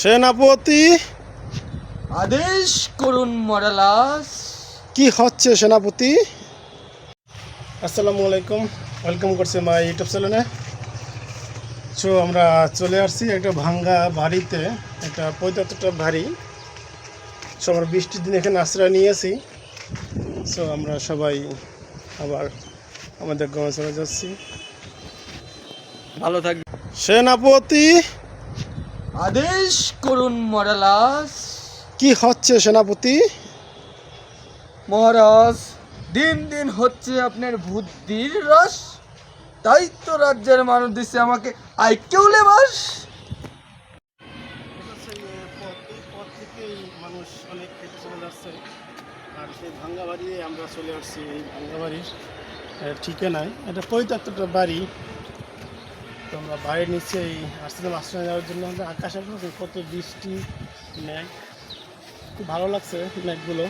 সেনাপতি। আদেশ করুন মরালাস কি হচ্ছে সেনাপতি? আসসালামু আলাইকুম। ওয়েলকাম করছে মাই ইউটিউব চ্যানেলে সো আমরা চলে আসছি একটা ভাঙ্গা বাড়িতে একটা পঁয়তাত্তরটা বাড়ি। সো আমরা বৃষ্টির দিন এখানে আশ্রয় নিয়েছি। সো আমরা সবাই আবার আমাদের গ্রামে চলে যাচ্ছি। ভালো থাকবে সেনাপতি আদেশ করুন মরালাস। কি হচ্ছে সেনাপতি? মহারাজ দিন দিন হচ্ছে আপনার বুদ্ধির রস। তাই তো রাজ্যের মানুষ দিচ্ছে আমাকে লেবাস। মানুষ অনেক চলে যাচ্ছে আর সেই ভাঙ্গা বাড়ি আমরা চলে আসছি এই ভাঙ্গা বাড়ির ঠিকানায়। এটা পঁয়তাত্তরটা বাড়ি। তো আমরা নিচ্ছি এই আসছিলাম আশ্রয় যাওয়ার জন্য আকাশ মধ্যে কত বৃষ্টি ম্যাগ খুব ভালো লাগছে ম্যাঘগুলো